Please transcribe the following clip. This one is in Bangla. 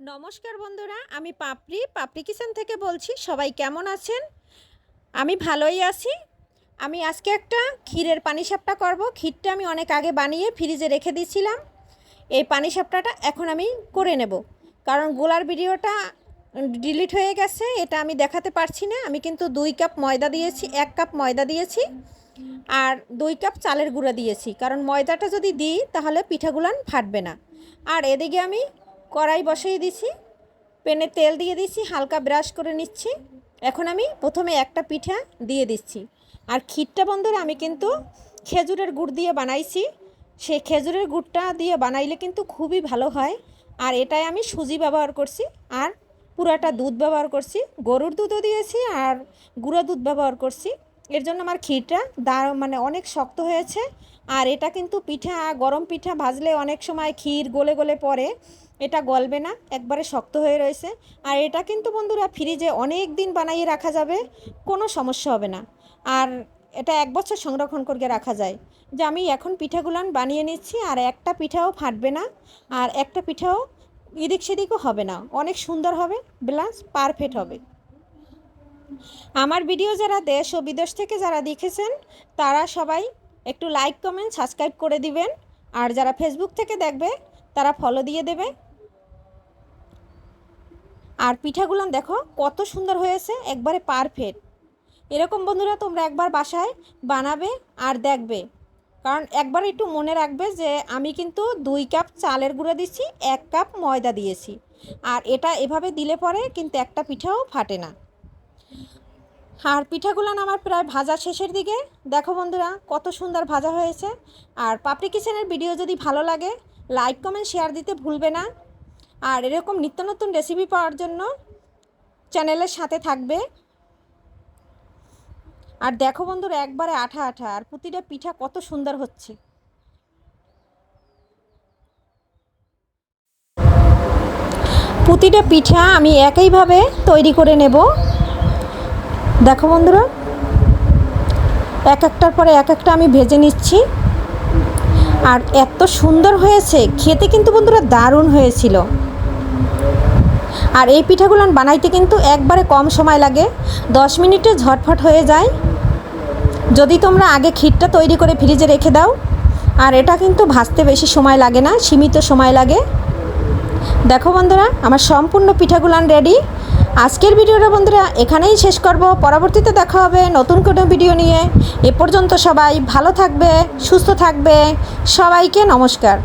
নমস্কার বন্ধুরা, আমি পাপড়ি। পাপড়ি কিচেন থেকে বলছি, সবাই কেমন আছেন? আমি ভালোই আছি। আমি আজকে একটা ক্ষীরের পানিসাপটা করব। ক্ষীরটা আমি অনেক আগে বানিয়ে ফ্রিজে রেখে দিয়েছিলাম। এই পানিসাপটাটা এখন আমি করে নেব। কারণ গোলার ভিডিওটা ডিলিট হয়ে গেছে, এটা আমি দেখাতে পারছি না। আমি কিন্তু দুই কাপ ময়দা দিয়েছি, এক কাপ ময়দা দিয়েছি আর দুই কাপ চালের গুঁড়া দিয়েছি। কারণ ময়দাটা যদি দিই, তাহলে পিঠাগুলান ফাটবে না। আর এদিকে আমি কড়াই বসিয়ে দিছি, পেনে তেল দিয়ে দিছি, হালকা ব্রাশ করে নিচ্ছি। এখন আমি প্রথমে একটা পিঠা দিয়ে দিচ্ছি। আর ক্ষীরটা বন্ধুরা, আমি কিন্তু খেজুরের গুড় দিয়ে বানাইছি। সেই খেজুরের গুড়টা দিয়ে বানাইলে কিন্তু খুবই ভালো হয়। আর এটাই আমি সুজি ব্যবহার করছি, আর পুরাটা দুধ ব্যবহার করছি। গরুর দুধও দিয়েছি, আর গুঁড়ো দুধ ব্যবহার করছি। এর জন্য আমার ক্ষীরটা দা মানে অনেক শক্ত হয়েছে। আর এটা কিন্তু পিঠা, গরম পিঠা ভাজলে অনেক সময় ক্ষীর গলে গলে পড়ে, এটা গলবে না, একবারে শক্ত হয়ে রয়েছে। আর এটা কিন্তু বন্ধুরা ফ্রিজে অনেক দিন বানাইয়ে রাখা যাবে, কোনো সমস্যা হবে না। আর এটা এক বছর সংরক্ষণ করে রাখা যায়। যে আমি এখন পিঠাগুলান বানিয়ে নিচ্ছি, আর একটা পিঠাও ফাটবে না, আর একটা পিঠাও এদিক সেদিকও হবে না। অনেক সুন্দর হবে প্লাস পারফেক্ট হবে। আমার ভিডিও যারা দেশ ও বিদেশ থেকে যারা দেখেছেন, তারা সবাই একটু লাইক কমেন্ট সাবস্ক্রাইব করে দিবেন। আর যারা ফেসবুক থেকে দেখবে, তারা ফলো দিয়ে দেবে। আর পিঠাগুলো দেখো, কত সুন্দর হয়েছে, একবারে পারফেক্ট এরকম বন্ধুরা তোমরা একবার বাসায় বানাবে আর দেখবে। কারণ একবার একটু মনে রাখবে যে, আমি কিন্তু দুই কাপ চালের গুঁড়ো দিচ্ছি, এক কাপ ময়দা দিয়েছি। আর এটা এভাবে দিলে পরে কিন্তু একটা পিঠাও ফাটে না। আর পিঠাগুলো আমার প্রায় ভাজা শেষের দিকে। দেখো বন্ধুরা, কত সুন্দর ভাজা হয়েছে। আর পাপড়ি কিচেনের ভিডিও যদি ভালো লাগে, লাইক, কমেন্ট, শেয়ার দিতে ভুলবে না। আর এরকম নিত্য নতুন রেসিপি পাওয়ার জন্য চ্যানেলের সাথে থাকবে। আর দেখো বন্ধুরা, একবারে আঠা আঠা, আর প্রতিটা পিঠা কত সুন্দর হচ্ছে। প্রতিটা পিঠা আমি একইভাবে তৈরি করে নেব। দেখো বন্ধুরা এক একটার পরে এক একটা আমি ভেজে নিচ্ছি। আর এত সুন্দর হয়েছে, খেতে কিন্তু বন্ধুরা দারুণ হয়েছিল। আর এই পিঠাগুলো বানাইতে কিন্তু একবারে কম সময় লাগে, দশ মিনিটে ঝটফট হয়ে যায়। যদি তোমরা আগে ক্ষীরটা তৈরি করে ফ্রিজে রেখে দাও, আর এটা কিন্তু ভাজতে বেশি সময় লাগে না, সীমিত সময় লাগে। দেখো বন্ধুরা, আমার সম্পূর্ণ পিঠাগুলান রেডি আজকের ভিডিওটা বন্ধুরা এখানেই শেষ করব। পরবর্তীতে দেখা হবে নতুন কোনো ভিডিও নিয়ে। এ পর্যন্ত সবাই ভালো থাকবে, সুস্থ থাকবে। সবাইকে নমস্কার।